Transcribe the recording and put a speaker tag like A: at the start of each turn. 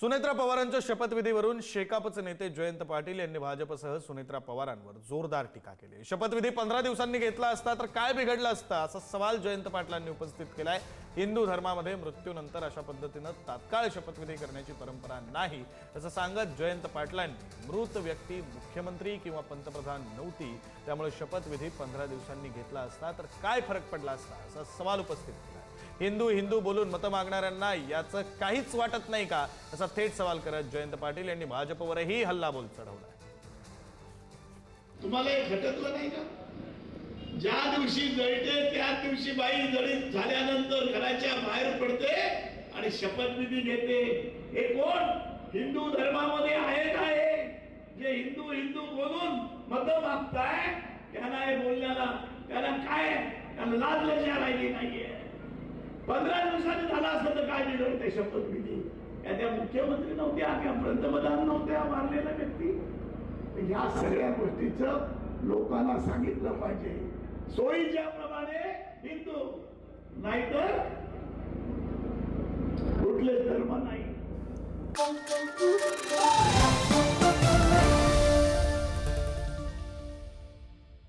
A: सुनेत्रा पवारांच्या शपथविधीवरून शेकापचे नेते जयंत पाटील यांनी भाजपसह सुनेत्रा पवारांवर जोरदार टीका केली. शपथविधी पंधरा दिवसांनी घेतला असता तर काय बिघडलं असतं? असा सवाल जयंत पाटलांनी उपस्थित केलाय. हिंदू धर्मामध्ये मृत्यूनंतर अशा पद्धतीनं तात्काळ शपथविधी करण्याची परंपरा नाही असं सांगत जयंत पाटलांनी मृत व्यक्ती मुख्यमंत्री किंवा पंतप्रधान नव्हती. त्यामुळे शपथविधी पंधरा दिवसांनी घेतला असता तर काय फरक पडला असता? असा सवाल उपस्थित केला हिंदू हिंदू बोलून मतं मागणाऱ्यांना याचं काहीच वाटत नाही का? असा थेट सवाल करत जयंत पाटील यांनी भाजपवरही हल्लाबोल चढवला.
B: तुम्हाला हे खटकलं नाही का? ज्या दिवशी जळते त्या दिवशी बाई जळीत झाल्यानंतर घराच्या बाहेर पडते आणि शपथविधी घेते. हे कोण? हिंदू धर्मामध्ये आहे. का हे जे हिंदू हिंदू बोलून मत मागताय त्यांना हे बोलण्याला त्याला काय? त्याला लाज लज्जा राहिली नाहीये. पंधरा दिवसांनी झाला असं तर काय निघलं ते शपथ शपथविधी. या त्या मुख्यमंत्री नव्हत्या किंवा पंतप्रधान नव्हत्या मारलेल्या व्यक्ती? या सगळ्या गोष्टीचं लोकांना सांगितलं पाहिजे. सोयीच्या प्रमाणे हिंदू नाहीतर